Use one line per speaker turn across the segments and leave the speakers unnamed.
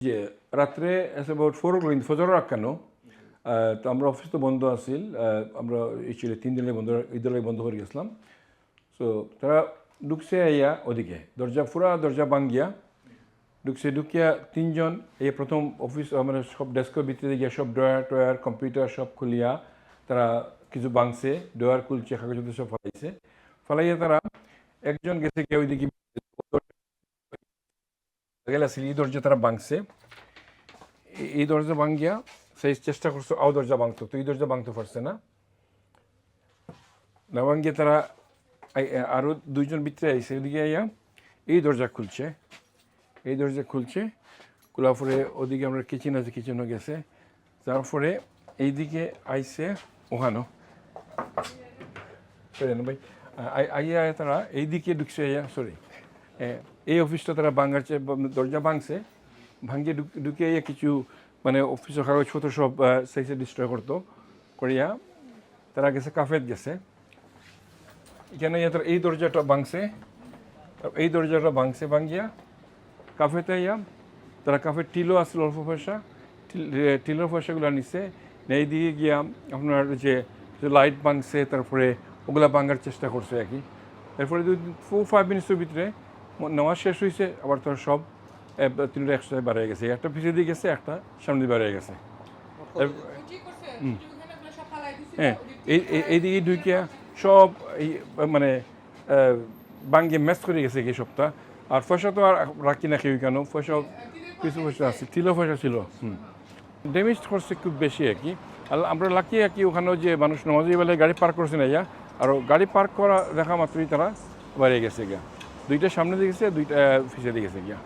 যে রাত্রে as about four o'clock ফজর রাখানো তো আমরা অফিস তো বন্ধ আহ, আমরা এই ছিল তিন দিনের বন্ধ ঈদের বন্ধ করে গেছিলাম। সো তারা ঢুকছে ইয়া ওদিকে দরজা পুরা দরজা ভাঙ্গিয়া। ঢুকছে ঢুকিয়া তিনজন এই প্রথম অফিস মানে সব ডেস্কের ভিতরে গিয়া সব ড্রয়ার টয়ার কম্পিউটার সব খুলিয়া তারা কিছু ভাঙছে ড্রয়ার খুলছে কাগজ সব ফলাইছে। ফলাইয়া তারা একজন গেছে গিয়ে ওইদিকে গেলে এই দরজা তারা ভাঙছে। এই- দরজা ভাঙ্গিয়া সেই চেষ্টা করছে, আও দরজা ভাঙতো, তো এই দরজা ভাঙতে পারছে না। না ভাঙ্গিয়ে তারা আই- আরও দুইজন ভিতরে আইসে ওদিকে আইয়া এই দরজা খুলছে। এই দরজা খুলছে, খোলার পরে ওদিকে আমরা কিচেন আছে কিচেনও গেছে। তারপরে এইদিকে আইসে ওখানো ভাই আইয়া তারা এইদিকে ঢুকছে আইয়া সরি এই অফিসটা তারা ভাঙার চেয়ে দরজা ভাঙছে। ভাঙিয়ে ঢুক- কিছু মানে অফিসের কাগজপত্র সব সাইজে ডিস্ট্রয় করতো, করিয়া তারা গেছে, কাফেত গেছে। এখানে তারা এই দরজাটা ভাঙছে। এই দরজাটা ভাঙছে, ভাঙিয়া কাফেতে ইয়া তারা কাফের টিলও আসছিল অল্প পয়সা। টিলের পয়সাগুলো নিছে। এই দিকে গিয়া আপনার যে লাইট ভাঙছে, তারপরে ওগুলা ভাঙার চেষ্টা করছে আর কি। তারপরে দুই ফোর ফাইভ মিনিটসের ভিতরে নেওয়া শেষ হয়েছে আবার তোর সব তিনটা একসাথে বাড়িয়ে গেছে। একটা পিছিয়ে দিয়ে গেছে একটা সামনে দিয়ে বাড়িয়ে গেছে। হ্যাঁ এই এই- এইদিকে ঢুকিয়া সব এই মানে বাঙ্গে ম্যাচ করে গেছে এই সপ্তাহ আর পয়সা তো আর রাখি না কেউ কেন পয়সা কিছু পয়সা আছে তিলো পয়সা ছিল হুম। ড্যামেজ করছে খুব বেশি আর কি। আর আমরা লাকি আর কি ওখানেও যে মানুষ নমাজি বেলায় গাড়ি পার্ক করছে না ইয়া আর গাড়ি পার্ক করা দেখা মাত্রই তারা বাড়িয়ে গেছে গিয়া। দুইটা সামনে দিয়ে গেছে দুইটা দিয়ে গেছে গিয়া।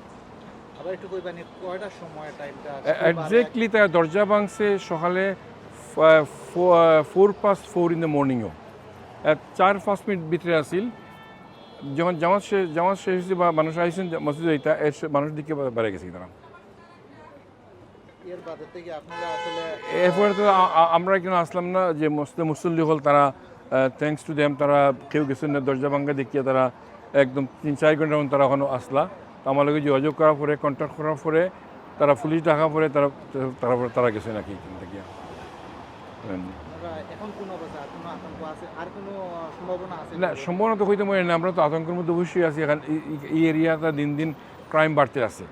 আবার একটু কইবানি কয়টার সময় টাইমটা
একজ্যাক্টলি তার দরজা ভাঙছে সকালে four past four in the মর্নিংও চার পাঁচ মিনিট ভিতরে আসিল। যখন জামাত শেষ জামাত শেষ হয়েছে বা মানুষ আইসেন মসজিদ হইতা এর মানুষ দিকে বেড়ে গেছে তারা। এরপরে তো আমরা এখানে আসলাম না যে মুসলিম মুসল্লি হল তারা থ্যাংকস টু দেম তারা কেউ গেছেন না দরজা ভাঙ্গা দেখিয়ে তারা একদম তিন চার ঘণ্টার মধ্যে তারা ওখানে আসলা। তো আমার লগে যোগাযোগ করার পরে কন্ট্যাক্ট করার পরে তারা পুলিশ ডাকা পরে তারা তারা তারা গেছে নাকি এখান থেকে।
সম্ভাবনা
না সম্ভাবনা তো হইতে পারে না। আমরা তো আতঙ্কের মধ্যে অবশ্যই আছি। এখন এই এরিয়াটা দিন দিন ক্রাইম বাড়তে আছে।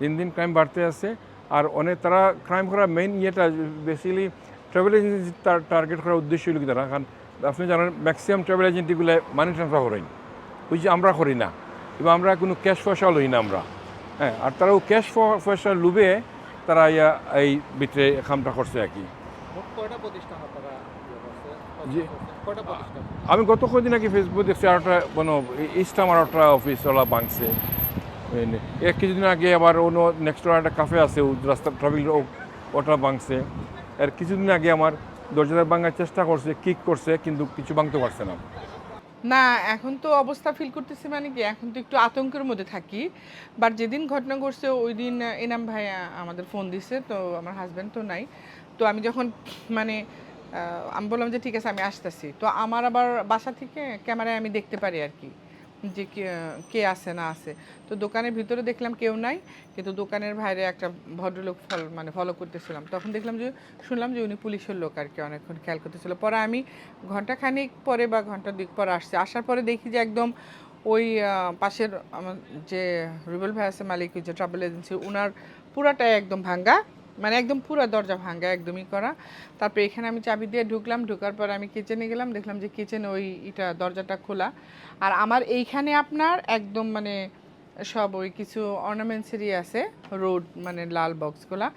দিন দিন ক্রাইম বাড়তে আছে। আর অনেক তারা ক্রাইম করার মেইন ইয়েটা বেসিক্যালি ট্রাভেল এজেন্সি তার টার্গেট করার উদ্দেশ্য হলো কি তারা? কারণ আপনি জানেন ম্যাক্সিমাম ট্রাভেল এজেন্সিগুলো মানি ট্রান্সফার করেন। ওই যে আমরা করি না। এবং আমরা কোনো ক্যাশ পয়সাও লই না আমরা। হ্যাঁ আর তারাও ক্যাশ পয়সা লুবে তারা ইয়া এই ভিতরে কামটা করছে আর কি। আমি গত কদিন আগে ফেসবুক দেখছি আর একটা মানে ইস্টাম আর একটা অফিস ওলা ভাঙছে এক কিছুদিন আগে আবার অন্য নেক্সট একটা কাফে আছে ও রাস্তা ট্রাভেল ওটা ভাঙছে আর কিছুদিন আগে আমার দরজাদার ভাঙার চেষ্টা করছে কিক করছে কিন্তু কিছু ভাঙতে পারছে না।
না, এখন তো অবস্থা ফিল করতেছি মানে কি, এখন তো একটু আতঙ্কের মধ্যে থাকি। বাট যেদিন ঘটনা ঘটছে, ওই দিন এনাম ভাই আমাদের ফোন দিছে, তো আমার হাজব্যান্ড তো নাই। তো আমি যখন মানে আমি বললাম যে, ঠিক আছে, আমি আসতেছি। তো আমার আবার বাসা থেকে ক্যামেরায় আমি দেখতে পারি আর কি। যে কে আছে না আছে। তো দোকানের ভিতরে দেখলাম কেউ নাই, কিন্তু দোকানের বাইরে একটা ভদ্রলোক ফল মানে ফলো করতেছিলাম। তখন দেখলাম যে, শুনলাম যে উনি পুলিশের লোক আর কি, অনেকক্ষণ খেয়াল করতেছিল। পরে আমি ঘন্টাখানিক পরে বা ঘণ্টা দিক পরে আসছে। আসার পরে দেখি যে একদম ওই পাশের, আমার যে রুবেল ভাই আছে, মালিক যে ট্রাভেল এজেন্সি ওনার পুরাটাই একদম ভাঙ্গা। মানে একদম পুরো দরজা ভাঙ্গা, একদমই করা। তারপরে এখানে আমি চাবি দিয়ে ঢুকলাম, ঢোকার পর আমি কিচেনে গেলাম, দেখলাম যে কিচেনে ওই এটা দরজাটা খোলা। আর আমার এইখানে আপনার একদম মানে সব ওই কিছু অর্নামেন্টসেরই আছে রোড মানে লাল বক্সগুলা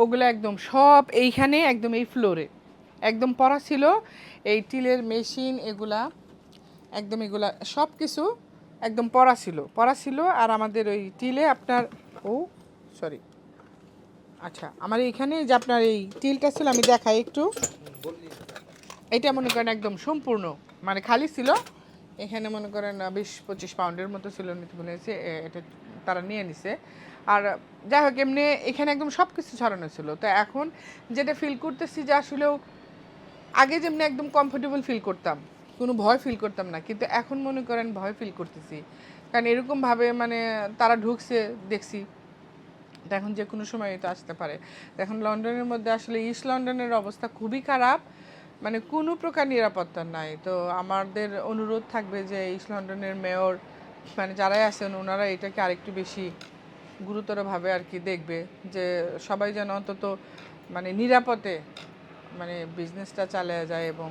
ওগুলো একদম সব এইখানে একদম এই ফ্লোরে একদম পড়া ছিল এই টিলের মেশিন এগুলা, একদম এগুলা সব কিছু একদম পড়া ছিল। পড়া ছিল আর আমাদের ওই টিলে আপনার, ও সরি আচ্ছা আমার এইখানে যে আপনার এই টিলটা ছিল, আমি দেখাই একটু। এটা মনে করেন একদম সম্পূর্ণ মানে খালি ছিল। এখানে মনে করেন বিশ পঁচিশ পাউন্ডের মতো ছিল নিতে বলেছে এটা তারা নিয়ে নিছে। আর যাই হোক, এমনি এখানে একদম সব কিছু ছড়ানো ছিল। তো এখন যেটা ফিল করতেছি যে আসলেও আগে যেমনি একদম কমফোর্টেবল ফিল করতাম, কোনো ভয় ফিল করতাম না, কিন্তু এখন মনে করেন ভয় ফিল করতেছি। কারণ এরকমভাবে মানে তারা ঢুকছে, দেখছি। এখন যে কোনো সময় এটা আসতে পারে। এখন লন্ডনের মধ্যে আসলে ইস্ট লন্ডনের অবস্থা খুবই খারাপ। মানে কোনো প্রকার নিরাপত্তা নাই। তো আমাদের অনুরোধ থাকবে যে ইস্ট লন্ডনের মেয়র মানে যারাই আছেন ওনারা এটাকে আরেকটু বেশি গুরুতরভাবে আর কি দেখবে যে সবাই যেন অন্তত মানে নিরাপদে মানে বিজনেসটা চালিয়ে যায় এবং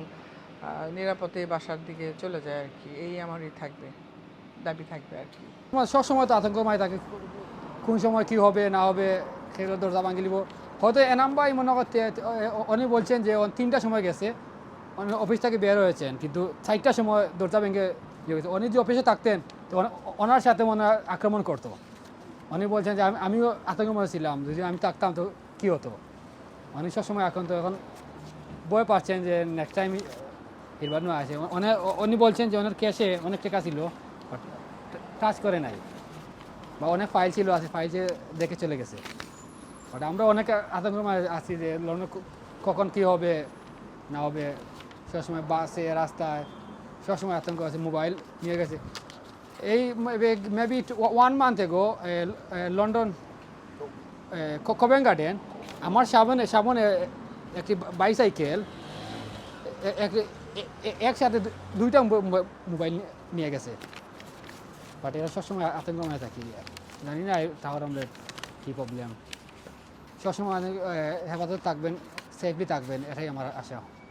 নিরাপদে বাসার দিকে চলে যায় আর কি। এই আমারই থাকবে, দাবি থাকবে আর কি।
সবসময় তো আতঙ্কময় থাকে কোন সময় কি হবে, না হবে, সেগুলো দরজা ভাঙি দিব হয়তো এনাম ভাই মনে করতে উনি বলছেন যে ও তিনটার সময় গেছে অফিস থেকে বের হয়েছেন, কিন্তু চারটার সময় দরজা ভেঙে ইয়ে গেছে। উনি যে অফিসে থাকতেন, তো ওনা- ওনার সাথে মনে আক্রমণ করতো। উনি বলছেন যে আমি, আমিও আতঙ্কময় ছিলাম, যদি আমি থাকতাম তো কী হতো? উনি সবসময় এখন তো এখন বই পাচ্ছেন যে নেক্সট টাইম এবার না আছে অনেক উনি বলছেন যে ওনার ক্যাশে অনেক টাকা ছিল টাচ করে নাই। বা অনেক ফাইল ছিল আছে ফাইল দেখে চলে গেছে। বাট আমরা অনেক আতঙ্ক আছি যে লন্ডনে কখন কী হবে, না হবে, সবসময় বাসে, রাস্তায়, সবসময় আতঙ্ক আছে মোবাইল নিয়ে গেছে। এই maybe one month ago London Covent Garden আমার সামনে সামনে একটি বাইসাইকেল একসাথে দুইটা মোবাইল নিয়ে গেছে। বাট এরা সবসময় আতঙ্কময় থাকি। জানি না টাওয়ার আমরা কী প্রবলেম সবসময় হেফাজত থাকবেন সেফলি থাকবেন, এটাই আমার আশা।